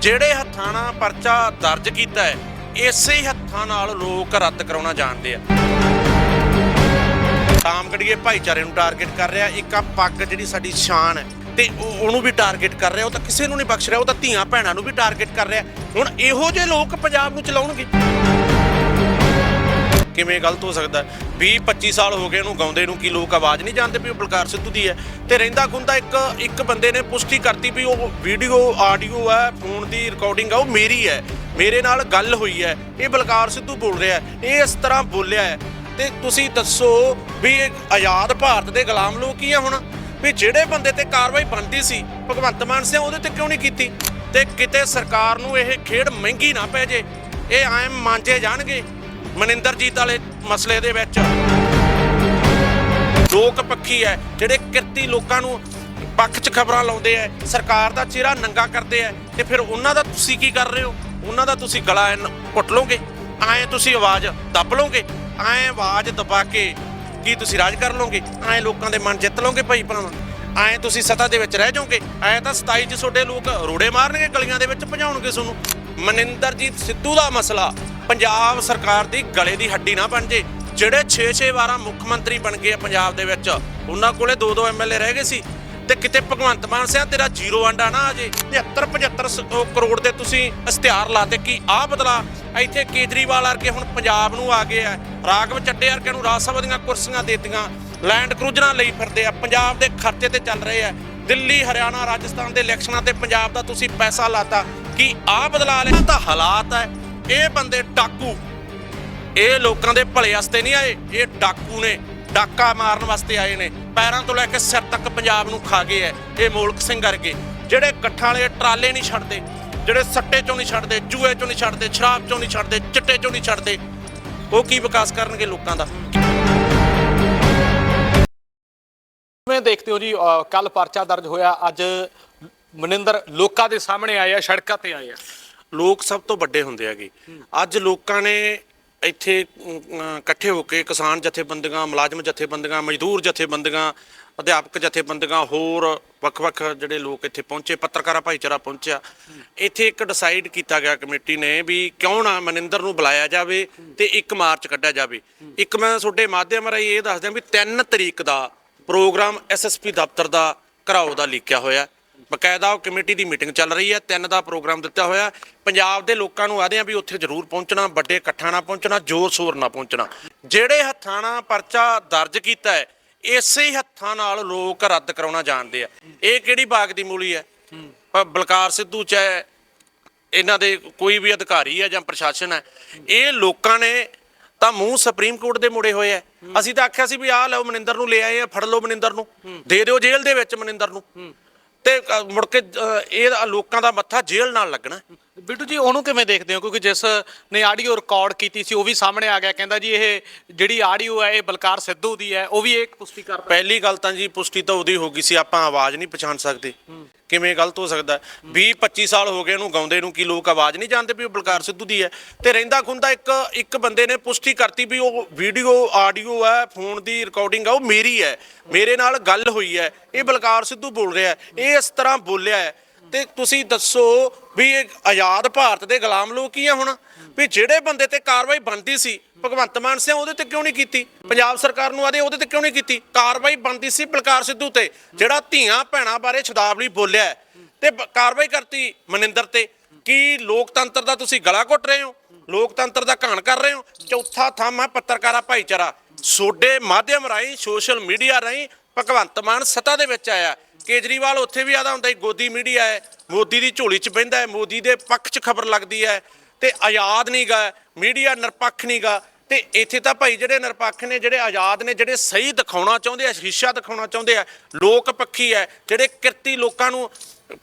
ਜਿਹੜੇ ਹੱਥਾਂ ਨਾਲ ਪਰਚਾ ਦਰਜ ਕੀਤਾ ਹੈ, ਇਸੇ ਹੀ ਹੱਥਾਂ ਨਾਲ ਲੋਕ ਰੱਦ ਕਰਾਉਣਾ ਜਾਣਦੇ ਆ। ਸ਼ਾਮ ਤਾਮਗੜੀਏ ਭਾਈਚਾਰੇ ਨੂੰ ਟਾਰਗੇਟ ਕਰ ਰਿਹਾ, ਇੱਕ ਆ ਪੱਗ ਜਿਹੜੀ ਸਾਡੀ ਸ਼ਾਨ ਹੈ, ਤੇ ਉਹਨੂੰ ਵੀ ਟਾਰਗੇਟ ਕਰ ਰਿਹਾ, ਉਹ ਤਾਂ ਕਿਸੇ ਨੂੰ ਨਹੀਂ ਬਖਸ਼ ਰਿਹਾ, ਉਹ ਤਾਂ ਧੀਆਂ ਭੈਣਾਂ ਨੂੰ ਵੀ ਟਾਰਗੇਟ ਕਰ ਰਿਹਾ। ਹੁਣ ਇਹੋ ਜਿਹੇ ਲੋਕ ਪੰਜਾਬ ਨੂੰ ਚਲਾਉਣਗੇ। ਕਿਵੇਂ ਗਲਤ ਹੋ ਸਕਦਾ 20 25 ਸਾਲ ਹੋ ਗਏ ਇਹਨੂੰ ਗਾਉਂਦੇ ਨੂੰ ਕੀ ਲੋਕ ਆਵਾਜ਼ ਨਹੀਂ ਜਾਣਦੇ ਵੀ ਉਹ ਬਲਕਾਰ ਸਿੱਧੂ ਦੀ ਹੈ। ਤੇ ਰਹਿੰਦਾ ਖੁੰਦਾ ਇੱਕ ਇੱਕ ਬੰਦੇ ਨੇ ਪੁਸ਼ਟੀ ਕਰਤੀ ਵੀ ਉਹ ਵੀਡੀਓ ਆਡੀਓ ਹੈ ਫੋਨ ਦੀ ਰਿਕਾਰਡਿੰਗ ਆ, ਉਹ ਮੇਰੀ ਹੈ। ਮੇਰੇ ਨਾਲ ਗੱਲ ਹੋਈ ਹੈ। ਇਹ ਬਲਕਾਰ ਸਿੱਧੂ ਬੋਲ ਰਿਹਾ ਇਹ ਇਸ ਤਰ੍ਹਾਂ ਬੋਲਿਆ ਹੈ। ਤੇ ਤੁਸੀਂ ਦੱਸੋ ਵੀ ਇਹ ਆਜ਼ਾਦ ਭਾਰਤ ਦੇ ਗੁਲਾਮ ਲੋਕ ਕੀ ਆ ਹੁਣ? ਵੀ ਜਿਹੜੇ ਬੰਦੇ ਤੇ ਕਾਰਵਾਈ ਬਣਦੀ ਸੀ, ਭਗਵੰਤ ਮਾਨ ਸਿੰਘ ਉਹਦੇ ਤੇ ਕਿਉਂ ਨਹੀਂ ਕੀਤੀ? ਤੇ ਕਿਤੇ ਸਰਕਾਰ ਨੂੰ ਇਹ ਖੇਡ ਮਹਿੰਗੀ ਨਾ ਪੈ ਜੇ, ਇਹ ਐਂ ਮਾਂਜੇ ਜਾਣਗੇ। ਮਨਿੰਦਰਜੀਤ ਵਾਲੇ ਮਸਲੇ ਦੇ ਵਿੱਚ। ਲੋਕ ਪੱਖੀ ਹੈ, ਜਿਹੜੇ ਕਿਰਤੀ ਲੋਕਾਂ ਨੂੰ ਪੱਖ 'ਚ ਖਬਰਾਂ ਲਾਉਂਦੇ ਐ ਸਰਕਾਰ ਦਾ ਚਿਹਰਾ ਨੰਗਾ ਕਰਦੇ ਐ ਤੇ ਫਿਰ ਉਹਨਾਂ ਦਾ ਤੁਸੀਂ ਕੀ ਕਰ ਰਹੇ ਹੋ? ਉਹਨਾਂ ਦਾ ਤੁਸੀਂ ਗਲਾ ਪੁੱਟ ਘੁੱਟ ਲਓਗੇ। ਐਂ ਤੁਸੀਂ ਆਵਾਜ਼ ਦੱਬ ਲਓਗੇ। ਐਂ ਆਵਾਜ਼ ਦਬਾ ਕੇ ਕੀ ਤੁਸੀਂ ਰਾਜ ਕਰ ਲਓਗੇ? ਐਂ ਲੋਕਾਂ ਦੇ ਮਨ ਜਿੱਤ ਲਓਗੇ ਭਾਈ ਭਰਾਵਾਂ। ਐਂ ਤੁਸੀਂ ਸਤਾ ਦੇ ਵਿੱਚ ਰਹਿ ਜਾਓਗੇ। ਐਂ ਤਾਂ 27 ਚ ਤੁਹਾਡੇ ਲੋਕ ਰੋੜੇ ਮਾਰਨਗੇ, ਗਲੀਆਂ ਦੇ ਵਿੱਚ ਭਜਾਉਣਗੇ ਤੁਹਾਨੂੰ। ਮਨਿੰਦਰਜੀਤ ਸਿੱਧੂ ਦਾ ਮਸਲਾ। ਪੰਜਾਬ ਸਰਕਾਰ ਦੀ ਗਲੇ ਦੀ ਹੱਡੀ ਨਾ ਬਣ ਜੇ। ਜਿਹੜੇ 6-6 ਵਾਰਾਂ ਮੁੱਖ ਮੰਤਰੀ ਬਣ ਗਏ ਪੰਜਾਬ ਦੇ ਵਿੱਚ, ਉਹਨਾਂ ਕੋਲੇ 2-2 ਐਮਐਲਏ ਰਹਿ ਗਏ ਸੀ। ਤੇ ਕਿਤੇ ਭਗਵੰਤ ਮਾਨ ਸਿਆ ਤੇਰਾ ਜ਼ੀਰੋ ਆਂਡਾ ਨਾ ਆ ਜੇ। 75 75 ਕਰੋੜ ਦੇ ਤੁਸੀਂ ਇਸ਼ਤਿਹਾਰ ਲਾਤੇ, ਕੀ ਆ ਬਦਲਾ? ਇੱਥੇ ਕੇਜਰੀਵਾਲ ਵਰਗੇ ਹੁਣ ਪੰਜਾਬ ਨੂੰ ਆ ਗਏ ਆ। ਰਾਗਵ ਚੱਡੇ ਵਰਗੇ ਨੂੰ ਰਾਜ ਸਭਾ ਦੀਆਂ ਕੁਰਸੀਆਂ ਦੇਤੀਆਂ। ਲੈਂਡ ਕਰੂਜ਼ਰਾਂ ਲਈ ਫਿਰਦੇ ਆ। ਪੰਜਾਬ ਦੇ ਖਰਚੇ ਤੇ ਚੱਲ ਰਹੇ ਆ। ਦਿੱਲੀ, ਹਰਿਆਣਾ, ਰਾਜਸਥਾਨ ਦੇ ਇਲੈਕਸ਼ਨਾਂ ਤੇ ਪੰਜਾਬ ਦਾ ਤੁਸੀਂ ਪੈਸਾ ਲਾਤਾ। ਕੀ ਆ ਬਦਲਾ ਲਿਆ ਤਾਂ ਹਾਲਾਤ ਹੈ ਇਹ ਬੰਦੇ ਡਾਕੂ। ਇਹ ਲੋਕਾਂ ਦੇ ਭਲੇ ਵਾਸਤੇ ਨਹੀਂ ਆਏ, ਇਹ ਡਾਕੂ ਨੇ, ਡਾਕਾ ਮਾਰਨ ਵਾਸਤੇ ਆਏ ਨੇ। ਪੈਰਾਂ ਤੋਂ ਲੈ ਕੇ ਸਿਰ ਤੱਕ ਪੰਜਾਬ ਨੂੰ ਖਾ ਗਏ ਐ, ਇਹ ਮੋਲਕ ਸਿੰਘ ਵਰਗੇ। ਜਿਹੜੇ ਗੱਠਾਂ ਵਾਲੇ ਟਰਾਲੇ ਨਹੀਂ ਛੱਡਦੇ, ਜਿਹੜੇ ਸੱਟੇ ਚੋਂ ਨਹੀਂ ਛੱਡਦੇ ਜੂਏ ਚੋਂ ਨਹੀਂ ਛੱਡਦੇ, ਸ਼ਰਾਬ ਚੋਂ ਨਹੀਂ ਛੱਡਦੇ, ਚਿੱਟੇ ਚੋਂ ਨਹੀਂ ਛੱਡਦੇ, ਉਹ ਕੀ ਵਿਕਾਸ ਕਰਨਗੇ ਲੋਕਾਂ ਦਾ? ਕਿਵੇਂ ਦੇਖਦੇ ਹੋ ਜੀ ਕੱਲ ਪਰਚਾ ਦਰਜ ਹੋਇਆ, ਅੱਜ ਮਨਿੰਦਰ ਲੋਕਾਂ ਦੇ ਸਾਹਮਣੇ ਆਏ ਆ ਸੜਕਾਂ ਤੇ ਆਏ ਆ ਲੋਕ ਸਭ ਤੋਂ ਵੱਡੇ ਹੁੰਦੇ ਹੈਗੇ। ਅੱਜ ਲੋਕਾਂ ਨੇ ਇੱਥੇ ਇਕੱਠੇ ਹੋ ਕੇ ਕਿਸਾਨ ਜਥੇਬੰਦੀਆਂ, ਮੁਲਾਜ਼ਮ ਜਥੇਬੰਦੀਆਂ, ਮਜ਼ਦੂਰ ਜਥੇਬੰਦੀਆਂ, ਅਧਿਆਪਕ ਜਥੇਬੰਦੀਆਂ, ਹੋਰ ਵੱਖ-ਵੱਖ ਜਿਹੜੇ ਲੋਕ ਇੱਥੇ ਪਹੁੰਚੇ, ਪੱਤਰਕਾਰਾ ਭਾਈਚਾਰਾ ਪਹੁੰਚਿਆ। ਇੱਥੇ ਇੱਕ ਡਿਸਾਈਡ ਕੀਤਾ ਗਿਆ ਕਮੇਟੀ ਨੇ ਵੀ ਕਿਉਂ ਨਾ ਮਨਿੰਦਰ ਨੂੰ ਬੁਲਾਇਆ ਜਾਵੇ ਤੇ ਇੱਕ ਮਾਰਚ ਕੱਢਿਆ ਜਾਵੇ। ਇੱਕ ਮੈਂ ਤੁਹਾਡੇ ਮਾਧਿਅਮ ਰਾਹੀਂ ਇਹ ਦੱਸ ਦਿਆਂ ਵੀ 3 ਤਰੀਕ ਦਾ ਪ੍ਰੋਗਰਾਮ ਐਸਐਸਪੀ ਦਫ਼ਤਰ ਦਾ, ਘਰਾਓ ਦਾ ਲਿਖਿਆ ਹੋਇਆ। ਬਕਾਇਦਾ ਉਹ ਕਮੇਟੀ ਦੀ ਮੀਟਿੰਗ ਚੱਲ ਰਹੀ ਹੈ। ਤਿੰਨ ਦਾ ਪ੍ਰੋਗਰਾਮ ਦਿੱਤਾ ਹੋਇਆ। ਪੰਜਾਬ ਦੇ ਲੋਕਾਂ ਨੂੰ ਆਦੇ ਆ ਵੀ ਉੱਥੇ ਜ਼ਰੂਰ ਪਹੁੰਚਣਾ, ਵੱਡੇ ਇਕੱਠਾਂ ਨਾਲ ਪਹੁੰਚਣਾ, ਜ਼ੋਰ ਸ਼ੋਰ ਨਾਲ ਪਹੁੰਚਣਾ। ਜਿਹੜੇ ਹੱਥਾਂ ਨਾਲ ਪਰਚਾ ਦਰਜ ਕੀਤਾ ਹੈ, ਇਸੇ ਹੀ ਹੱਥਾਂ ਨਾਲ ਲੋਕ ਰੱਦ ਕਰਾਉਣਾ ਜਾਣਦੇ ਆ। ਇਹ ਕਿਹੜੀ ਬਾਗ ਦੀ ਮੂਲੀ ਹੈ? ਬਲਕਾਰ ਸਿੱਧੂ ਚਾਹੇ ਇਹਨਾਂ ਦੇ ਕੋਈ ਵੀ ਅਧਿਕਾਰੀ ਹੈ ਜਾਂ ਪ੍ਰਸ਼ਾਸਨ ਹੈ। ਇਹ ਲੋਕਾਂ ਨੇ ਤਾਂ ਮੂੰਹ ਸੁਪਰੀਮ ਕੋਰਟ ਦੇ ਮੁੜੇ ਹੋਏ ਆ। ਅਸੀਂ ਤਾਂ ਆਖਿਆ ਸੀ ਵੀ ਆਹ ਲਓ ਮਨਿੰਦਰ ਨੂੰ ਲੈ ਆਏ ਆ, ਫੜ ਲਓ ਮਨਿੰਦਰ ਨੂੰ। ਦੇ ਦਿਓ ਜੇਲ੍ਹ ਦੇ ਵਿੱਚ ਮਨਿੰਦਰ ਨੂੰ। ਤੇ ਅ, ਮੁੜ ਕੇ ਅ, ਇਹ ਲੋਕਾਂ ਦਾ ਮੱਥਾ ਜੇਲ੍ਹ ਨਾਲ ਲੱਗਣਾ। ਬਿੱਟੂ ਜੀ ਉਹਨੂੰ ਕਿਵੇਂ ਦੇਖਦੇ ਹੋ? ਕਿਉਂਕਿ ਜਿਸ ਨੇ ਆਡੀਓ ਰਿਕਾਰਡ ਕੀਤੀ ਸੀ ਉਹ ਵੀ ਸਾਹਮਣੇ ਆ ਗਿਆ ਕਹਿੰਦਾ ਜੀ ਇਹ ਜਿਹੜੀ ਆਡੀਓ ਹੈ ਇਹ ਬਲਕਾਰ ਸਿੱਧੂ ਦੀ ਹੈ ਉਹ ਵੀ ਇੱਕ ਪੁਸ਼ਟੀ ਕਰਦਾ ਪਹਿਲੀ ਗੱਲ ਤਾਂ ਜੀ ਪੁਸ਼ਟੀ ਤਾਂ ਉਹਦੀ ਹੋ ਗਈ ਸੀ ਆਪਾਂ ਆਵਾਜ਼ ਨਹੀਂ ਪਛਾਣ ਸਕਦੇ। ਕਿਵੇਂ ਗਲਤ ਹੋ ਸਕਦਾ 20 25 ਸਾਲ ਹੋ ਗਏ ਉਹਨੂੰ ਗਾਉਂਦੇ ਨੂੰ ਕੀ ਲੋਕ ਆਵਾਜ਼ ਨਹੀਂ ਜਾਣਦੇ ਵੀ ਉਹ ਬਲਕਾਰ ਸਿੱਧੂ ਦੀ ਹੈ। ਤੇ ਰਹਿੰਦਾ ਖੁੰਦਾ ਇੱਕ ਇੱਕ ਬੰਦੇ ਨੇ ਪੁਸ਼ਟੀ ਕਰਤੀ ਵੀ ਉਹ ਵੀਡੀਓ, ਆਡੀਓ ਹੈ, ਫੋਨ ਦੀ ਰਿਕਾਰਡਿੰਗ ਆ ਉਹ ਮੇਰੀ ਹੈ। ਮੇਰੇ ਨਾਲ ਗੱਲ ਹੋਈ ਹੈ। ਇਹ ਬਲਕਾਰ ਸਿੱਧੂ ਬੋਲ ਰਿਹਾ ਇਹ ਇਸ ਤਰ੍ਹਾਂ ਬੋਲਿਆ ਹੈ ਤੇ ਤੁਸੀਂ ਦੱਸੋ ਵੀ ਇਹ ਆਜ਼ਾਦ ਭਾਰਤ ਦੇ ਗੁਲਾਮ ਲੋਕ ਕੀ ਆ ਹੁਣ? ਵੀ ਜਿਹੜੇ ਬੰਦੇ ਤੇ ਕਾਰਵਾਈ ਬਣਦੀ ਸੀ, ਭਗਵੰਤ ਮਾਨ ਸਿੰਘ ਉਹਦੇ ਤੇ ਕਿਉਂ ਨਹੀਂ ਕੀਤੀ? ਪੰਜਾਬ ਸਰਕਾਰ ਨੂੰ ਆਦੇ ਉਹਦੇ ਤੇ ਕਿਉਂ ਨਹੀਂ ਕੀਤੀ? ਕਾਰਵਾਈ ਬਣਦੀ ਸੀ ਬਲਕਾਰ ਸਿੱਧੂ ਤੇ, ਜਿਹੜਾ ਧੀਆਂ ਭੈਣਾਂ ਬਾਰੇ ਸ਼ਬਦਾਵਲੀ ਬੋਲਿਆ ਤੇ ਕਾਰਵਾਈ ਕਰਤੀ ਮਨਿੰਦਰ ਤੇ। ਕੀ ਲੋਕਤੰਤਰ ਦਾ ਤੁਸੀਂ ਗਲਾ ਘੁੱਟ ਰਹੇ ਹੋ? ਲੋਕਤੰਤਰ ਦਾ ਘਾਣ ਕਰ ਰਹੇ ਹੋ? ਚੌਥਾ ਥੰਮ ਹੈ ਪੱਤਰਕਾਰਾ ਭਾਈਚਾਰਾ। ਸੋਡੇ ਮਾਧਿਅਮ ਰਾਹੀਂ, ਸੋਸ਼ਲ ਮੀਡੀਆ ਰਾਹੀਂ ਭਗਵੰਤ ਮਾਨ ਸੱਤਾ ਦੇ ਵਿੱਚ ਆਇਆ। ਕੇਜਰੀਵਾਲ ਉੱਥੇ ਵੀ ਆਦਾ ਹੁੰਦਾ ਸੀ, ਗੋਦੀ ਮੀਡੀਆ ਹੈ, ਮੋਦੀ ਦੀ ਝੋਲੀ 'ਚ ਬਹਿੰਦਾ ਹੈ, ਮੋਦੀ ਦੇ ਪੱਖ 'ਚ ਖਬਰ ਲੱਗਦੀ ਹੈ ਤੇ ਆਜ਼ਾਦ ਨਹੀਂਗਾ ਮੀਡੀਆ ਨਿਰਪੱਖ ਨਹੀਂਗਾ ਤੇ ਇੱਥੇ ਤਾਂ ਭਾਈ ਜਿਹੜੇ ਨਿਰਪੱਖ ਨੇ, ਜਿਹੜੇ ਆਜ਼ਾਦ ਨੇ, ਜਿਹੜੇ ਸਹੀ ਦਿਖਾਉਣਾ ਚਾਹੁੰਦੇ ਆ, ਸ਼ੀਸ਼ਾ ਦਿਖਾਉਣਾ ਚਾਹੁੰਦੇ ਆ, ਲੋਕ ਪੱਖੀ ਹੈ, ਜਿਹੜੇ ਕਿਰਤੀ ਲੋਕਾਂ ਨੂੰ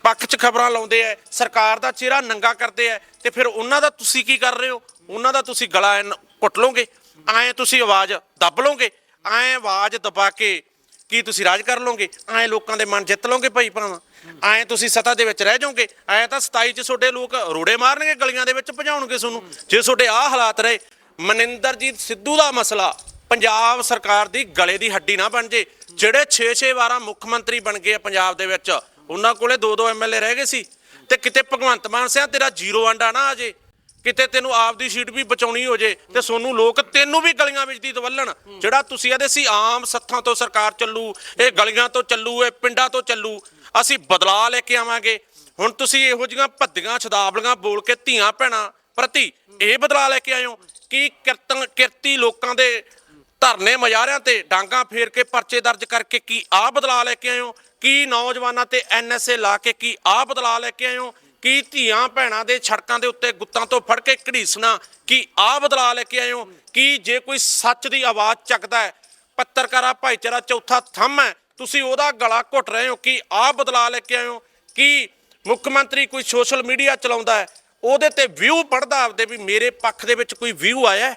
ਪੱਖ 'ਚ ਖਬਰਾਂ ਲਾਉਂਦੇ ਆ, ਸਰਕਾਰ ਦਾ ਚਿਹਰਾ ਨੰਗਾ ਕਰਦੇ ਆ, ਤੇ ਫਿਰ ਉਹਨਾਂ ਦਾ ਤੁਸੀਂ ਕੀ ਕਰ ਰਹੇ ਹੋ? ਉਹਨਾਂ ਦਾ ਤੁਸੀਂ ਗਲਾ ਐਨ ਘੁੱਟ ਲਓਗੇ, ਐਂ ਤੁਸੀਂ ਆਵਾਜ਼ ਦੱਬ ਲਓਗੇ, ਐਂ ਆਵਾਜ਼ ਦਬਾ ਕੇ ਕੀ ਤੁਸੀਂ ਰਾਜ ਕਰ ਲਓਗੇ? ਐਂ ਲੋਕਾਂ ਦੇ ਮਨ ਜਿੱਤ ਲਓਗੇ ਭਾਈ ਭਰਾਵਾਂ। ਐਂ ਤੁਸੀਂ ਸਤਾ ਦੇ ਵਿੱਚ ਰਹਿ ਜਾਓਗੇ। ਐਂ ਤਾਂ 27 ਚ ਤੁਹਾਡੇ ਲੋਕ ਰੋੜੇ ਮਾਰਨਗੇ, ਗਲੀਆਂ ਦੇ ਵਿੱਚ ਭਜਾਉਣਗੇ ਤੁਹਾਨੂੰ। ਜੇ ਤੁਹਾਡੇ ਆਹ ਹਾਲਾਤ ਰਹੇ, ਮਨਿੰਦਰਜੀਤ ਸਿੱਧੂ ਦਾ ਮਸਲਾ, ਪੰਜਾਬ ਸਰਕਾਰ ਦੀ ਗਲੇ ਦੀ ਹੱਡੀ ਨਾ ਬਣ ਜੇ। ਜਿਹੜੇ 6-6 ਵਾਰਾਂ ਮੁੱਖ ਮੰਤਰੀ ਬਣ ਗਏ ਆ ਪੰਜਾਬ ਦੇ ਵਿੱਚ, ਉਹਨਾਂ ਕੋਲੇ 2-2 ਐਮਐਲਏ ਰਹਿ ਗਏ ਸੀ। ਤੇ ਕਿਤੇ ਭਗਵੰਤ ਮਾਨ ਸਿਆ ਤੇਰਾ ਜ਼ੀਰੋ ਆਂਡਾ ਨਾ ਆ ਜੇ। ਕਿਤੇ ਤੈਨੂੰ ਆਪਦੀ ਸੀਟ ਵੀ ਬਚਾਉਣੀ ਹੋ ਜੇ ਤੇ ਸੋਨੂੰ ਲੋਕ ਤੈਨੂੰ ਵੀ ਗਲੀਆਂ ਵਿੱਚ ਦੀ ਦਵਲਣ। ਜਿਹੜਾ ਤੁਸੀਂ ਇਹਦੇ ਸੀ, ਆਮ ਸੱਥਾਂ ਤੋਂ ਸਰਕਾਰ ਚੱਲੂ, ਇਹ ਗਲੀਆਂ ਤੋਂ ਚੱਲੂ, ਇਹ ਪਿੰਡਾਂ ਤੋਂ ਚੱਲੂ, ਅਸੀਂ ਬਦਲਾਅ ਲੈ ਕੇ ਆਵਾਂਗੇ। ਹੁਣ ਤੁਸੀਂ ਇਹੋ ਜਿਹੀਆਂ ਭੱਦੀਆਂ, ਛਦਾਵਲੀਆਂ ਬੋਲ ਕੇ ਧੀਆਂ ਭੈਣਾਂ ਪ੍ਰਤੀ ਇਹ ਬਦਲਾਅ ਲੈ ਕੇ ਆਇਓ ਕਿ ਕਿਰਤਨ, ਕਿਰਤੀ ਲੋਕਾਂ ਦੇ ਧਰਨੇ ਮਜ਼ਾਰਿਆਂ ਤੇ ਡਾਂਗਾ ਫੇਰ ਕੇ ਪਰਚੇ ਦਰਜ ਕਰਕੇ ਕੀ ਆਹ ਬਦਲਾਅ ਲੈ ਕੇ ਆਇਓ ਕੀ ਨੌਜਵਾਨਾਂ ਤੇ ਐਨਐਸਏ ਲਾ ਕੇ ਕੀ ਆਹ ਬਦਲਾਅ ਲੈ ਕੇ ਆਇਓ ਕੀ ਧੀਆਂ ਭੈਣਾਂ ਦੇ ਛੜਕਾਂ ਦੇ ਉੱਤੇ ਗੁੱਤਾਂ ਤੋਂ ਫੜ ਕੇ ਘੜੀਸਣਾ? ਕੀ ਆਹ ਬਦਲਾਅ ਲੈ ਕੇ ਆਇਓ ਕੀ ਜੇ ਕੋਈ ਸੱਚ ਦੀ ਆਵਾਜ਼ ਚੱਕਦਾ ਹੈ? ਪੱਤਰਕਾਰਾ ਭਾਈਚਾਰਾ ਚੌਥਾ ਥੰਮ ਹੈ। ਤੁਸੀਂ ਉਹਦਾ ਗਲਾ ਘੁੱਟ ਰਹੇ ਹੋ। ਕੀ ਆਹ ਬਦਲਾ ਲੈ ਕੇ ਆਇਓ ਕੀ ਮੁੱਖ ਮੰਤਰੀ ਕੋਈ ਸੋਸ਼ਲ ਮੀਡੀਆ ਚਲਾਉਂਦਾ ਹੈ? ਉਹਦੇ ਤੇ ਵਿਊ ਪੜਦਾ ਆਪਦੇ ਵੀ ਮੇਰੇ ਪੱਖ ਦੇ ਵਿੱਚ ਕੋਈ ਵਿਊ ਆਇਆ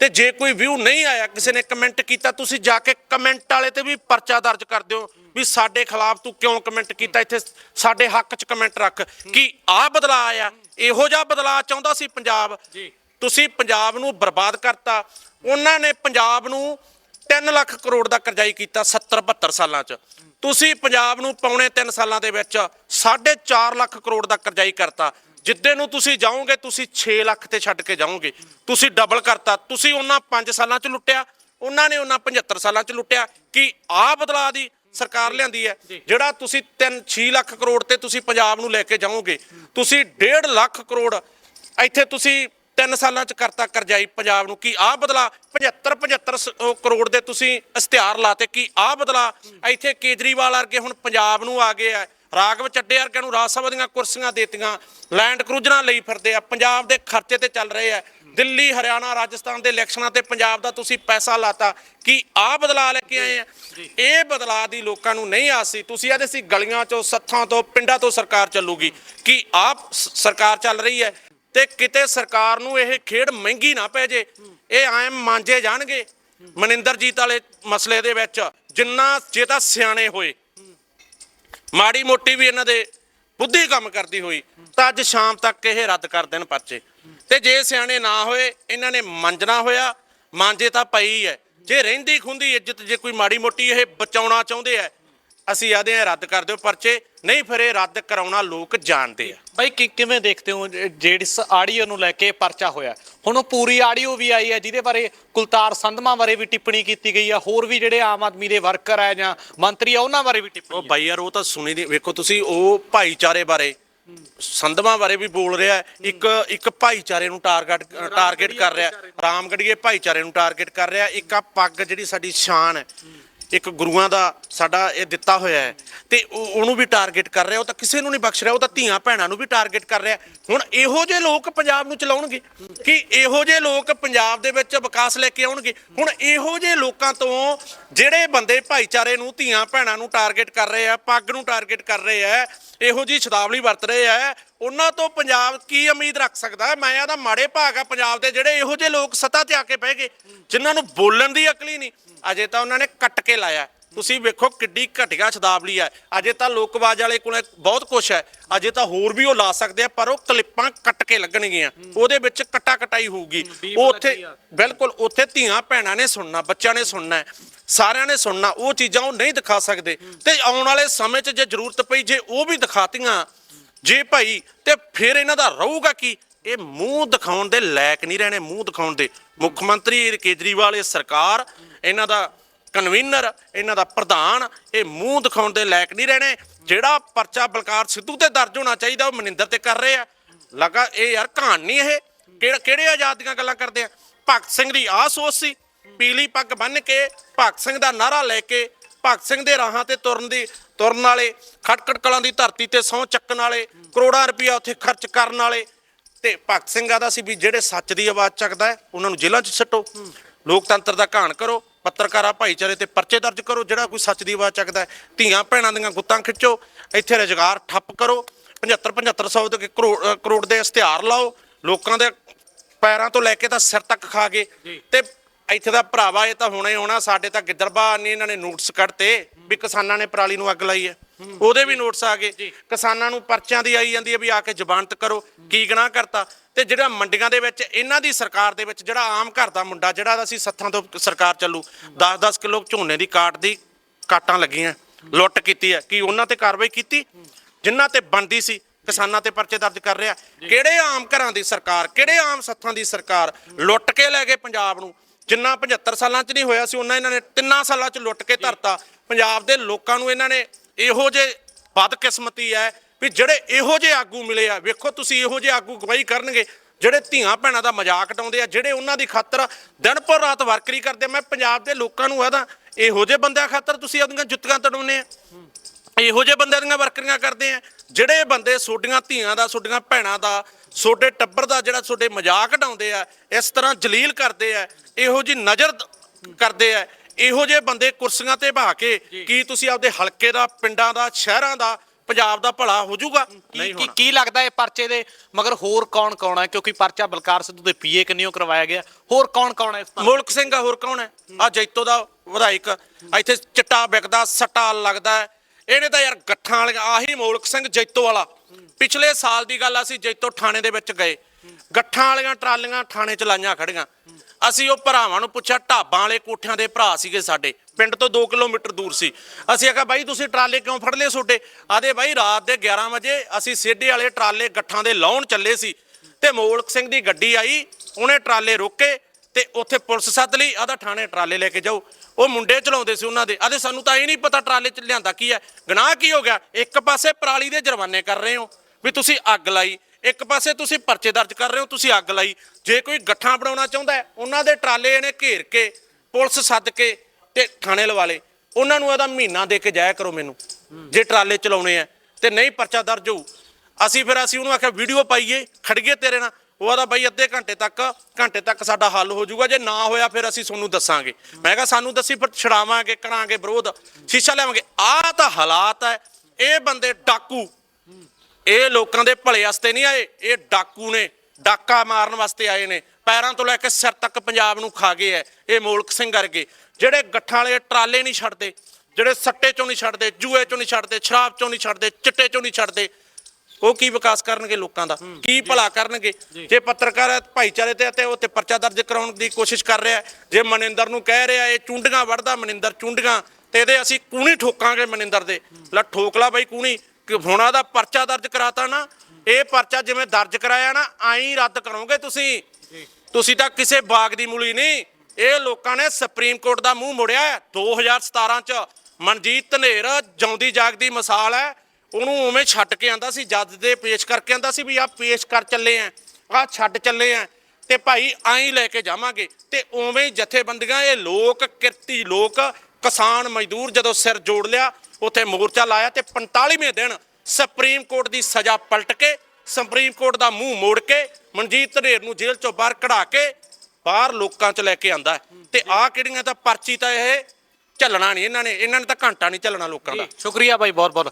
ਤੇ ਜੇ ਕੋਈ ਵਿਊ ਨਹੀਂ ਆਇਆ, ਕਿਸੇ ਨੇ ਕਮੈਂਟ ਕੀਤਾ, ਤੁਸੀਂ ਜਾ ਕੇ ਕਮੈਂਟ ਵਾਲੇ ਤੇ ਵੀ ਪਰਚਾ ਦਰਜ ਕਰ ਦਿਓ। ਵੀ ਸਾਡੇ ਖਿਲਾਫ ਤੂੰ ਕਿਉਂ ਕਮੈਂਟ ਕੀਤਾ? ਇੱਥੇ ਸਾਡੇ ਹੱਕ 'ਚ ਕਮੈਂਟ ਰੱਖ। ਕਿ ਆਹ ਬਦਲਾ ਆਇਆ? ਇਹੋ ਜਿਹਾ ਬਦਲਾ ਚਾਹੁੰਦਾ ਸੀ ਪੰਜਾਬ? ਜੀ। ਤੁਸੀਂ ਪੰਜਾਬ ਨੂੰ ਬਰਬਾਦ ਕਰਤਾ। ਉਹਨਾਂ ਨੇ ਪੰਜਾਬ ਨੂੰ 3 ਲੱਖ ਕਰੋੜ ਦਾ ਕਰਜ਼ਾਈ ਕੀਤਾ 70 72 ਸਾਲਾਂ 'ਚ। ਤੁਸੀਂ ਪੰਜਾਬ ਨੂੰ ਪੌਣੇ 3 ਸਾਲਾਂ ਦੇ ਵਿੱਚ 4.5 ਲੱਖ ਕਰੋੜ ਦਾ ਕਰਜ਼ਾਈ ਕਰਤਾ। ਜਿੱਦੇ ਨੂੰ ਤੁਸੀਂ ਜਾਓਗੇ ਤੁਸੀਂ 6 ਲੱਖ ਤੇ ਛੱਡ ਕੇ ਜਾਓਗੇ। ਤੁਸੀਂ ਡਬਲ ਕਰਤਾ। ਤੁਸੀਂ ਉਹਨਾਂ 5 ਸਾਲਾਂ 'ਚ ਲੁੱਟਿਆ। ਉਹਨਾਂ ਨੇ ਉਹਨਾਂ 75 ਸਾਲਾਂ 'ਚ ਲੁੱਟਿਆ। ਕਿ ਆਹ ਬਦਲਾਅ ਦੀ ਸਰਕਾਰ ਲਿਆਂਦੀ ਹੈ। ਜਿਹੜਾ ਤੁਸੀਂ 3 6 ਲੱਖ ਕਰੋੜ ਤੇ ਤੁਸੀਂ ਪੰਜਾਬ ਨੂੰ ਲੈ ਕੇ ਜਾਓਗੇ ਤੁਸੀਂ 1.5 ਲੱਖ ਕਰੋੜ ਇੱਥੇ ਤੁਸੀਂ 3 ਸਾਲਾਂ ਚ ਕਰਤਾ ਕਰਜ਼ਾਈ ਪੰਜਾਬ ਨੂੰ। ਕੀ ਆਹ ਬਦਲਾ 75 75 ਸ- ਉਹ ਕਰੋੜ ਦੇ ਤੁਸੀਂ ਇਸ਼ਤਿਹਾਰ ਲਾਤੇ? ਕੀ ਆਹ ਬਦਲਾ ਇੱਥੇ ਕੇਜਰੀਵਾਲ ਵਰਗੇ ਹੁਣ ਪੰਜਾਬ ਨੂੰ ਆ ਗਏ ਆ? ਰਾਗਵ ਚੱਡੇ ਵਰਗਿਆਂ ਨੂੰ ਰਾਜ ਸਭਾ ਦੀਆਂ ਕੁਰਸੀਆਂ ਦੇਤੀਆਂ ਲੈਂਡ ਕਰੂਜ਼ਰਾਂ ਲਈ ਫਿਰਦੇ ਆ ਪੰਜਾਬ ਦੇ ਖਰਚੇ ਤੇ ਚੱਲ ਰਹੇ ਆ। ਦਿੱਲੀ ਹਰਿਆਣਾ ਰਾਜਸਥਾਨ ਦੇ ਇਲੈਕਸ਼ਨਾਂ ਤੇ ਪੰਜਾਬ ਦਾ ਤੁਸੀਂ ਪੈਸਾ ਲਾਤਾ। ਕੀ ਆਹ ਬਦਲਾ ਲੈ ਕੇ ਆਏ ਆ? ਇਹ ਬਦਲਾ ਦੀ ਲੋਕਾਂ ਨੂੰ ਨਹੀਂ ਆਸ ਤੁਸੀਂ ਇਹਦੇ ਸੀ ਗਲੀਆਂ ਚੋਂ ਸੱਥਾਂ ਤੋਂ ਪਿੰਡਾਂ ਤੋਂ ਸਰਕਾਰ ਚੱਲੂਗੀ। ਕੀ ਆਪ ਸਰਕਾਰ ਚੱਲ ਰਹੀ ਹੈ? ਤੇ ਕਿਤੇ ਸਰਕਾਰ ਨੂੰ ਇਹ ਖੇਡ ਮਹਿੰਗੀ ਨਾ ਪੈ ਜੇ ਇਹ ਐਂ ਮਾਂਜੇ ਜਾਣਗੇ ਮਨਿੰਦਰਜੀਤ ਵਾਲੇ ਮਸਲੇ ਦੇ ਵਿੱਚ ਜਿੰਨਾ ਜੇ ਤਾਂ ਸਿਆਣੇ ਹੋਏ। ਮਾੜੀ ਮੋਟੀ ਵੀ ਇਹਨਾਂ ਦੇ ਬੁੱਧੀ ਕੰਮ ਕਰਦੀ ਹੋਈ ਤਾਂ ਅੱਜ ਸ਼ਾਮ ਤੱਕ ਇਹ ਰੱਦ ਕਰ ਦੇਣ ਪਰਚੇ। ਤੇ ਜੇ ਸਿਆਣੇ ਨਾ ਹੋਏ ਇਹਨਾਂ ਨੇ ਮੰਜਣਾ ਹੋਇਆ ਮਾਂਜੇ ਤਾਂ ਪਈ ਹੈ ਜੇ ਰਹਿੰਦੀ ਖੁੰਦੀ ਇੱਜ਼ਤ ਜੇ ਕੋਈ ਮਾੜੀ ਮੋਟੀ ਇਹ ਬਚਾਉਣਾ ਚਾਹੁੰਦੇ ਆ ਅਸੀਂ ਆਦੇ ਆ ਰੱਦ ਕਰ ਦਿਓ ਪਰਚੇ ਨਹੀਂ ਫਿਰ ਇਹ ਰੱਦ ਕਰਾਉਣਾ ਲੋਕ ਜਾਣਦੇ ਆ ਬਾਈ ਕਿ ਕਿਵੇਂ ਦੇਖਦੇ ਹੋ ਜਿਹੜੀ ਆਡੀਓ ਨੂੰ ਲੈ ਕੇ ਪਰਚਾ ਹੋਇਆ? ਹੁਣ ਉਹ ਪੂਰੀ ਆਡੀਓ ਵੀ ਆਈ ਹੈ ਜਿਹਦੇ ਬਾਰੇ ਕੁਲਤਾਰ ਸੰਧਮਾ ਬਾਰੇ ਵੀ ਟਿੱਪਣੀ ਕੀਤੀ ਗਈ ਆ ਹੋਰ ਵੀ ਜਿਹੜੇ ਆਮ ਆਦਮੀ ਦੇ ਵਰਕਰ ਆ ਜਾਂ ਮੰਤਰੀ ਆ ਉਹਨਾਂ ਬਾਰੇ ਵੀ ਉਹ ਟਿੱਪਣੀ ਹੈ। ਬਾਈ ਯਾਰ ਉਹ ਤਾਂ ਸੁਣੀ ਦੀ ਵੇਖੋ ਤੁਸੀਂ ਉਹ ਭਾਈਚਾਰੇ ਬਾਰੇ ਸੰਧਵਾਂ ਬਾਰੇ ਵੀ ਬੋਲ ਰਿਹਾ। ਇੱਕ ਇੱਕ ਭਾਈਚਾਰੇ ਨੂੰ ਟਾਰਗੇਟ ਟਾਰਗੇਟ ਕਰ ਰਿਹਾ। ਰਾਮਗੜੀਏ ਭਾਈਚਾਰੇ ਨੂੰ ਟਾਰਗੇਟ ਕਰ ਰਿਹਾ। ਇੱਕ ਆ ਪੱਗ ਜਿਹੜੀ ਸਾਡੀ ਸ਼ਾਨ ਹੈ। ਇੱਕ ਗੁਰੂਆਂ ਦਾ ਸਾਡਾ ਇਹ ਦਿੱਤਾ ਹੋਇਆ ਹੈ। ਤੇ ਉਹਨੂੰ ਵੀ ਟਾਰਗੇਟ ਕਰ ਰਿਹਾ, ਉਹ ਤਾਂ ਕਿਸੇ ਨੂੰ ਨਹੀਂ ਬਖਸ਼ ਰਿਹਾ, ਉਹ ਤਾਂ ਧੀਆਂ ਭੈਣਾਂ ਨੂੰ ਵੀ ਟਾਰਗੇਟ ਕਰ ਰਿਹਾ। ਹੁਣ ਇਹੋ ਜਿਹੇ ਲੋਕ ਪੰਜਾਬ ਨੂੰ ਚਲਾਉਣਗੇ ਕਿ ਇਹੋ ਜਿਹੇ ਲੋਕ ਪੰਜਾਬ ਦੇ ਵਿੱਚ ਵਿਕਾਸ ਲੈ ਕੇ ਆਉਣਗੇ? ਹੁਣ ਇਹੋ ਜਿਹੇ ਲੋਕਾਂ ਤੋਂ ਜਿਹੜੇ ਬੰਦੇ ਭਾਈਚਾਰੇ ਨੂੰ, ਧੀਆਂ ਭੈਣਾਂ ਨੂੰ ਟਾਰਗੇਟ ਕਰ ਰਹੇ ਆ, ਪੱਗ ਨੂੰ ਟਾਰਗੇਟ ਕਰ ਰਹੇ ਆ, ਇਹੋ ਜੀ ਸ਼ਤਾਵਲੀ ਵਰਤ ਰਹੇ ਆ, ਉਹਨਾਂ ਤੋਂ ਪੰਜਾਬ ਕੀ ਉਮੀਦ ਰੱਖ ਸਕਦਾ? ਮੈਂ ਆਦਾ ਮਾੜੇ ਭਾਗ ਆ ਪੰਜਾਬ ਦੇ ਜਿਹੜੇ ਇਹੋ ਜਿਹੇ ਲੋਕ ਸੱਤਾ ਤੇ ਆ ਕੇ ਬਹਿ ਗਏ, ਜਿਨ੍ਹਾਂ ਨੂੰ ਬੋਲਣ ਦੀ ਅਕਲ ਹੀ ਨਹੀਂ। ਅਜੇ ਤਾਂ ਉਹਨਾਂ ਨੇ ਕੱਟ ਕੇ ਲਾਇਆ ਤੁਸੀਂ ਵੇਖੋ ਕਿੱਡੀ ਘਟੀਆ ਸ਼ਤਾਵਲੀ ਹੈ। ਅਜੇ ਤਾਂ ਲੋਕਵਾਜ ਵਾਲੇ ਕੋਲੇ ਬਹੁਤ ਕੁਝ ਹੈ। ਅਜੇ ਤਾਂ ਹੋਰ ਵੀ ਉਹ ਲਾ ਸਕਦੇ ਆ ਪਰ ਉਹ ਕਲਿੱਪਾਂ ਕੱਟ ਕੇ ਲੱਗਣਗੀਆਂ। ਉਹਦੇ ਵਿੱਚ ਕੱਟਾ ਕਟਾਈ ਹੋਊਗੀ। ਉਹ ਉੱਥੇ। ਬਿਲਕੁਲ ਉੱਥੇ ਧੀਆਂ ਭੈਣਾਂ ਨੇ ਸੁਣਨਾ ਬੱਚਿਆਂ ਨੇ ਸੁਣਨਾ ਸਾਰਿਆਂ ਨੇ ਸੁਣਨਾ ਉਹ ਚੀਜ਼ਾਂ ਉਹ ਨਹੀਂ ਦਿਖਾ ਸਕਦੇ। ਤੇ ਆਉਣ ਵਾਲੇ ਸਮੇਂ 'ਚ ਜੇ ਜ਼ਰੂਰਤ ਪਈ ਜੇ ਉਹ ਵੀ ਦਿਖਾਤੀਆਂ ਜੇ ਭਾਈ ਤੇ ਫਿਰ ਇਹਨਾਂ ਦਾ ਰਹੂਗਾ ਕੀ? ਇਹ ਮੂੰਹ ਦਿਖਾਉਣ ਦੇ ਲਾਇਕ ਨਹੀਂ ਰਹਿਣੇ ਮੂੰਹ ਦਿਖਾਉਣ ਦੇ। ਮੁੱਖ ਮੰਤਰੀ ਕੇਜਰੀਵਾਲ ਇਹ ਸਰਕਾਰ ਇਹਨਾਂ ਦਾ ਕਨਵੀਨਰ ਇਹਨਾਂ ਦਾ ਪ੍ਰਧਾਨ, ਇਹ ਮੂੰਹ ਦਿਖਾਉਣ ਦੇ ਲਾਇਕ ਨਹੀਂ ਰਹਿਣੇ। ਜਿਹੜਾ ਪਰਚਾ ਬਲਕਾਰ ਸਿੱਧੂ ਤੇ ਦਰਜ ਹੋਣਾ ਚਾਹੀਦਾ, ਉਹ ਮਨਿੰਦਰ ਤੇ ਕਰ ਰਹੇ ਆ। ਲਗਾ ਇਹ ਯਾਰ ਕਹਾਣੀ ਇਹ। ਕਿਹੜਾ ਕਿਹੜੇ ਆਜ਼ਾਦ ਦੀਆਂ ਗੱਲਾਂ ਕਰਦੇ ਆ? ਭਗਤ ਸਿੰਘ ਦੀ ਆਹ ਸੋਚ ਸੀ। ਪੀਲੀ ਪੱਗ ਬੰਨ੍ਹ ਕੇ ਭਗਤ ਸਿੰਘ ਦਾ ਨਾਰਾ ਲੈ ਕੇ ਭਗਤ ਸਿੰਘ ਦੇ ਰਾਹਾਂ ਤੇ ਤੁਰਨ ਦੀ ਤੁਰਨ ਵਾਲੇ ਖਟਕੜ ਕਲਾਂ ਦੀ ਧਰਤੀ ਤੇ ਸਹੁੰ ਚੱਕਣ ਵਾਲੇ, ਕਰੋੜਾਂ ਰੁਪਇਆ ਉੱਥੇ ਖਰਚ ਕਰਨ ਵਾਲੇ। ਤੇ ਭਗਤ ਸਿੰਘ ਆਦਾ ਸੀ ਵੀ ਜਿਹੜੇ ਸੱਚ ਦੀ ਆਵਾਜ਼ ਚੱਕਦਾ ਉਹਨਾਂ ਨੂੰ ਜੇਲ੍ਹਾਂ 'ਚ ਸੱਟੋ। ਲੋਕਤੰਤਰ ਦਾ ਘਾਣ ਕਰੋ। ਪੱਤਰਕਾਰਾਂ ਭਾਈਚਾਰੇ ਤੇ ਪਰਚੇ ਦਰਜ ਕਰੋ ਜਿਹੜਾ ਕੋਈ ਸੱਚ ਦੀ ਆਵਾਜ਼ ਚੱਕਦਾ ਧੀਆਂ ਭੈਣਾਂ ਦੀਆਂ ਗੁੱਤਾਂ ਖਿੱਚੋ ਇੱਥੇ ਰੁਜ਼ਗਾਰ ਠੱਪ ਕਰੋ 75 7500 ਦੇ ਕਰੋੜ ਦੇ ਇਸ਼ਤਿਹਾਰ ਲਾਓ ਲੋਕਾਂ ਦੇ ਪੈਰਾਂ ਤੋਂ ਲੈ ਕੇ ਤਾਂ ਸਿਰ ਤੱਕ ਖਾ ਗਏ। ਤੇ ਇੱਥੇ ਦਾ ਭਰਾਵਾ ਇਹ ਤਾਂ ਹੋਣਾ ਹੀ ਹੋਣਾ ਸਾਡੇ ਤਾਂ ਗਿੱਦਰਬਾ ਨੇ ਇਹਨਾਂ ਨੇ ਨੋਟਿਸ ਕੱਢਤੇ ਵੀ ਕਿਸਾਨਾਂ ਨੇ ਪਰਾਲੀ ਨੂੰ ਅੱਗ ਲਾਈ ਹੈ। ਉਹਦੇ ਵੀ ਨੋਟਿਸ ਆ ਗਏ। ਕਿਸਾਨਾਂ ਨੂੰ ਪਰਚਿਆਂ ਦੀ ਆਈ ਜਾਂਦੀ ਹੈ ਵੀ ਆ ਕੇ ਜ਼ਮਾਨਤ ਕਰੋ। ਕੀ ਗੁਨਾਹ ਕਰਤਾ? ਤੇ ਜਿਹੜਾ ਮੰਡੀਆਂ ਦੇ ਵਿੱਚ ਇਹਨਾਂ ਦੀ ਸਰਕਾਰ ਦੇ ਵਿੱਚ ਜਿਹੜਾ ਆਮ ਘਰ ਦਾ ਮੁੰਡਾ ਜਿਹੜਾ ਅਸੀਂ ਸੱਥਾਂ ਤੋਂ ਸਰਕਾਰ ਚੱਲੂ 10-10 ਕਿਲੋ ਝੋਨੇ ਦੀ ਕਾਟ ਦੀ ਕਾਟਾਂ ਲੱਗੀਆਂ ਲੁੱਟ ਕੀਤੀ ਹੈ। ਕੀ ਉਹਨਾਂ ਤੇ ਕਾਰਵਾਈ ਕੀਤੀ? ਜਿਨ੍ਹਾਂ ਤੇ ਬਣਦੀ ਸੀ ਕਿਸਾਨਾਂ ਤੇ ਪਰਚੇ ਦਰਜ ਕਰ ਰਿਹਾ। ਕਿਹੜੇ ਆਮ ਘਰਾਂ ਦੀ ਸਰਕਾਰ ਕਿਹੜੇ ਆਮ ਸੱਥਾਂ ਦੀ ਸਰਕਾਰ ਲੁੱਟ ਕੇ ਲੈ ਗਏ ਪੰਜਾਬ ਨੂੰ? ਜਿੰਨਾ 75 ਸਾਲਾਂ 'ਚ ਨਹੀਂ ਹੋਇਆ ਸੀ ਉਹਨਾਂ ਇਹਨਾਂ ਨੇ ਤਿੰਨਾਂ ਸਾਲਾਂ 'ਚ ਲੁੱਟ ਕੇ ਧਰਤਾ। ਪੰਜਾਬ ਦੇ ਲੋਕਾਂ ਨੂੰ ਇਹਨਾਂ ਨੇ ਇਹੋ ਜੇ ਬਦਕਿਸਮਤੀ ਹੈ ਵੀ ਜਿਹੜੇ ਇਹੋ ਜਿਹੇ ਆਗੂ ਮਿਲੇ ਆ ਵੇਖੋ ਤੁਸੀਂ ਇਹੋ ਜਿਹੇ ਆਗੂ ਗਵਾਹੀ ਕਰਨਗੇ ਜਿਹੜੇ ਧੀਆਂ ਭੈਣਾਂ ਦਾ ਮਜ਼ਾਕ ਉਡਾਉਂਦੇ ਆ ਜਿਹੜੇ ਉਹਨਾਂ ਦੀ ਖਾਤਰ ਦਿਨ ਪਰ ਰਾਤ ਵਰਕਰੀ ਕਰਦੇ ਮੈਂ ਪੰਜਾਬ ਦੇ ਲੋਕਾਂ ਨੂੰ ਆਦਾ ਇਹੋ ਜਿਹੇ ਬੰਦਿਆਂ ਖਾਤਰ ਤੁਸੀਂ ਆਪਣੀਆਂ ਜੁੱਤੀਆਂ ਤੜਾਉਂਦੇ ਆ। ਇਹੋ ਜਿਹੇ ਬੰਦਿਆਂ ਦੀਆਂ ਵਰਕਰੀਆਂ ਕਰਦੇ ਆ। ਜਿਹੜੇ ਬੰਦੇ ਸੋਡੀਆਂ ਧੀਆਂ ਦਾ ਸੋਡੀਆਂ ਭੈਣਾਂ ਦਾ ਸੋਡੇ ਟੱਬਰ ਦਾ ਜਿਹੜਾ ਸੋਡੇ ਮਜ਼ਾਕ ਉਡਾਉਂਦੇ ਆ ਇਸ ਤਰ੍ਹਾਂ ਜਲੀਲ ਕਰਦੇ ਆ ਇਹੋ ਜੀ ਨਜ਼ਰ ਕਰਦੇ ਆ। ਇਹੋ ਜਿਹੇ ਬੰਦੇ ਕੁਰਸੀਆਂ ਤੇ ਬਹਾ ਕੇ ਕੀ ਤੁਸੀਂ ਆਪਦੇ ਹਲਕੇ ਦਾ ਪਿੰਡਾਂ ਦਾ ਸ਼ਹਿਰਾਂ ਦਾ ਪੰਜਾਬ ਦਾ ਭਲਾ ਹੋ ਜਾਊਗਾ। ਕੀ ਕੀ ਲੱਗਦਾ ਹੈ ਪਰਚੇ ਦੇ? ਮਗਰ ਹੋਰ ਕੌਣ ਕੌਣ ਹੈ? ਕਿਉਂਕਿ ਪਰਚਾ ਬਲਕਾਰ ਸਿੱਧੂ ਦੇ ਪੀਏ ਕੰਨਿਓ ਕਰਵਾਇਆ ਗਿਆ। ਹੋਰ ਕੌਣ ਕੌਣ ਹੈ ਇਸ ਪਰ ਮੁਲਕ ਸਿੰਘ ਆ ਹੋਰ ਕੌਣ ਹੈ। ਆ ਜੈਤੋ ਦਾ ਵਿਧਾਇਕ। ਇੱਥੇ ਚਿੱਟਾ ਵਿਕਦਾ ਸੱਟਾ ਲੱਗਦਾ ਹੈ। ਇਹਨੇ ਤਾਂ ਯਾਰ ਗੱਠਾਂ ਵਾਲੀਆਂ ਆਹੀ ਮੁਲਕ ਸਿੰਘ ਜੈਤੋ ਵਾਲਾ। ਪਿਛਲੇ ਸਾਲ ਦੀ ਗੱਲ ਆ ਅਸੀਂ ਜੈਤੋ ਥਾਣੇ ਦੇ ਵਿੱਚ ਗਏ। ਗੱਠਾਂ ਵਾਲੀਆਂ ਟਰਾਲੀਆਂ ਥਾਣੇ ਚ ਲਾਈਆਂ ਖੜੀਆਂ। ਅਸੀਂ ਉਹ ਭਰਾਵਾਂ ਨੂੰ ਪੁੱਛਿਆ ਢਾਬਾਂ ਵਾਲੇ ਕੋਠਿਆਂ ਦੇ ਭਰਾ ਸੀਗੇ ਸਾਡੇ। ਪਿੰਡ ਤੋਂ 2 ਕਿਲੋਮੀਟਰ ਦੂਰ ਸੀ। ਅਸੀਂ ਆਖਿਆ, ਬਾਈ, ਤੁਸੀਂ ਟਰਾਲੇ ਕਿਉਂ ਫੜ ਲਏ ਛੋਡੇ ਆਦੇ, ਬਾਈ, ਰਾਤ ਦੇ 11 ਵਜੇ ਅਸੀਂ ਸੇਢੇ ਵਾਲੇ ਟਰਾਲੇ ਗੱਠਾਂ ਦੇ ਲਾਉਣ ਚੱਲੇ ਸੀ ਤੇ ਮੋਲਕ ਸਿੰਘ ਦੀ ਗੱਡੀ ਆਈ, ਉਹਨੇ ਟਰਾਲੇ ਰੋਕੇ ਤੇ ਉੱਥੇ ਪੁਲਿਸ ਸੱਦ ਲਈ ਆਦਾ ਥਾਣੇ ਟਰਾਲੇ ਲੈ ਕੇ ਜਾਓ। ਉਹ ਮੁੰਡੇ ਚਲਾਉਂਦੇ ਸੀ ਉਹਨਾਂ ਦੇ। ਆਦੇ, ਸਾਨੂੰ ਤਾਂ ਇਹ ਨਹੀਂ ਪਤਾ ਟਰਾਲੇ ਚ ਲਿਆਂਦਾ ਕੀ ਹੈ। ਗੁਨਾਹ ਕੀ ਹੋ ਗਿਆ? ਇੱਕ ਪਾਸੇ ਪਰਾਲੀ ਦੇ ਜੁਰਮਾਨੇ ਕਰ ਰਹੇ ਹੋ ਵੀ ਤੁਸੀਂ ਅੱਗ ਲਾਈ, ਇੱਕ ਪਾਸੇ ਤੁਸੀਂ ਪਰਚੇ ਦਰਜ ਕਰ ਰਹੇ ਹੋ ਤੁਸੀਂ ਅੱਗ ਲਾਈ। ਜੇ ਕੋਈ ਗੱਠਾਂ ਬਣਾਉਣਾ ਚਾਹੁੰਦਾ ਉਹਨਾਂ ਦੇ ਟਰਾਲੇ ਇਹਨੇ ਘੇਰ ਕੇ ਪੁਲਿਸ ਸੱਦ ਕੇ ਤੇ ਥਾਣੇ ਲਵਾ ਲੇ। ਉਹਨਾਂ ਨੂੰ ਇਹਦਾ ਮਹੀਨਾ ਦੇ ਕੇ ਜਾਇਆ ਕਰੋ ਮੈਨੂੰ। ਜੇ ਟਰਾਲੇ ਚਲਾਉਣੇ ਆ ਤੇ ਨਹੀਂ ਪਰਚਾ ਦਰਜ ਹੋਊ। ਅਸੀਂ ਫਿਰ ਅਸੀਂ ਉਹਨੂੰ ਆਖਿਆ, ਵੀਡੀਓ ਪਾਈਏ, ਖੜੀਏ ਤੇਰੇ ਨਾਲ। ਉਹ ਆਦਾ, ਬਾਈ, ਅੱਧੇ ਘੰਟੇ ਤੱਕ ਘੰਟੇ ਤੱਕ ਸਾਡਾ ਹੱਲ ਹੋ ਜਾਊਗਾ। ਜੇ ਨਾ ਹੋਇਆ ਫਿਰ ਅਸੀਂ ਤੁਹਾਨੂੰ ਦੱਸਾਂਗੇ। ਮੈਂ ਕਿਹਾ, ਸਾਨੂੰ ਦੱਸੀ ਫਿਰ ਛਡਾਵਾਂਗੇ, ਕਰਾਂਗੇ ਵਿਰੋਧ, ਸ਼ੀਸ਼ਾ ਲਿਆਵਾਂਗੇ। ਆਹ ਤਾਂ ਹਾਲਾਤ ਹੈ ਇਹ ਬੰਦੇ ਡਾਕੂ। ਇਹ ਲੋਕਾਂ ਦੇ ਭਲੇ ਵਾਸਤੇ ਨਹੀਂ ਆਏ। ਇਹ ਡਾਕੂ ਨੇ, ਡਾਕਾ ਮਾਰਨ ਵਾਸਤੇ ਆਏ ਨੇ। ਪੈਰਾਂ ਤੋਂ ਲੈ ਕੇ ਸਿਰ ਤੱਕ ਪੰਜਾਬ ਨੂੰ ਖਾ ਗਏ ਐ ਇਹ ਮੋਲਕ ਸਿੰਘ ਵਰਗੇ। ਜਿਹੜੇ ਗੱਠਾਂ ਵਾਲੇ ਟਰਾਲੇ ਨਹੀਂ ਛੱਡਦੇ ਜਿਹੜੇ ਸੱਟੇ ਚੋਂ ਨਹੀਂ ਛੱਡਦੇ ਜੂਏ ਚੋਂ ਨਹੀਂ ਛੱਡਦੇ ਸ਼ਰਾਬ ਚੋਂ ਨਹੀਂ ਛੱਡਦੇ ਚਿੱਟੇ ਚੋਂ ਨਹੀਂ ਛੱਡਦੇ ਉਹ ਕੀ ਵਿਕਾਸ ਕਰਨਗੇ ਲੋਕਾਂ ਦਾ? ਕੀ ਭਲਾ ਕਰਨਗੇ? ਜੇ। ਪੱਤਰਕਾਰ ਭਾਈਚਾਰੇ ਤੇ ਤੇ ਉੱਤੇ ਪਰਚਾ ਦਰਜ ਕਰਾਉਣ ਦੀ ਕੋਸ਼ਿਸ਼ ਕਰ ਰਿਹਾ ਜੇ ਮਨਿੰਦਰ ਨੂੰ ਕਹਿ ਰਿਹਾ ਇਹ ਚੁੰਡੀਆਂ ਵੜਦਾ ਮਨਿੰਦਰ ਚੁੰਡੀਆਂ ਤੇ ਇਹਦੇ ਅਸੀਂ ਕੂਣੀ ਠੋਕਾਂਗੇ ਮਨਿੰਦਰ ਦੇ। ਲੈ ਠੋਕ ਲਾ ਬਾਈ ਕੂਣੀ ਹੁਣਾ ਦਾ ਪਰਚਾ ਦਰਜ ਕਰਾਤਾ ਨਾ ਇਹ ਪਰਚਾ ਜਿਵੇਂ ਦਰਜ ਕਰਾਇਆ ਨਾ ਆਈ ਰੱਦ ਕਰੋਗੇ ਤੁਸੀਂ। ਤੁਸੀਂ ਤਾਂ ਕਿਸੇ ਬਾਗ ਦੀ ਮੂਲੀ ਨਹੀਂ। ਇਹ ਲੋਕਾਂ ਨੇ ਸੁਪਰੀਮ ਕੋਰਟ ਦਾ ਮੂੰਹ ਮੋੜਿਆ ਹੈ। 2017 ਚ ਮਨਜੀਤ ਧਨੇਰ ਜਿਉਂਦੀ ਜਾਗਦੀ ਮਿਸਾਲ ਹੈ। ਉਹਨੂੰ ਉਵੇਂ ਛੱਡ ਕੇ ਆਂਦਾ ਸੀ, ਜੱਜ ਦੇ ਪੇਸ਼ ਕਰਕੇ ਆਂਦਾ ਸੀ ਵੀ ਆ ਪੇਸ਼ ਕਰ ਚੱਲੇ ਆ ਆ ਛੱਡ ਚੱਲੇ ਆ ਤੇ ਭਾਈ ਆਈ ਲੈ ਕੇ ਜਾਵਾਂਗੇ। ਤੇ ਉਵੇਂ ਜਥੇਬੰਦੀਆਂ, ਇਹ ਲੋਕ ਕਿਰਤੀ ਲੋਕ, ਕਿਸਾਨ ਮਜ਼ਦੂਰ ਜਦੋਂ ਸਿਰ ਜੋੜ ਲਿਆ, ਉੱਥੇ ਮੋਰਚਾ ਲਾਇਆ ਤੇ 45ਵੇਂ ਦਿਨ ਸੁਪਰੀਮ ਕੋਰਟ ਦੀ ਸਜ਼ਾ ਪਲਟ ਕੇ ਸੁਪਰੀਮ ਕੋਰਟ ਦਾ ਮੂੰਹ ਮੋੜ ਕੇ ਮਨਜੀਤ ਧਨੇਰ ਨੂੰ ਜੇਲ੍ਹ ਚੋਂ ਬਾਹਰ ਕਢਾ ਕੇ ਬਾਹਰ ਲੋਕਾਂ 'ਚ ਲੈ ਕੇ ਆਂਦਾ। ਤੇ ਆਹ ਕਿਹੜੀਆਂ ਤਾਂ ਪਰਚੀ ਤਾਂ ਇਹ ਝੱਲਣਾ ਨਹੀਂ ਇਹਨਾਂ ਨੇ ਇਹਨਾਂ ਨੇ ਤਾਂ ਘੰਟਾ ਨਹੀਂ ਝੱਲਣਾ ਲੋਕਾਂ ਦਾ। ਸ਼ੁਕਰੀਆ ਬਾਈ ਬਹੁਤ ਬਹੁਤ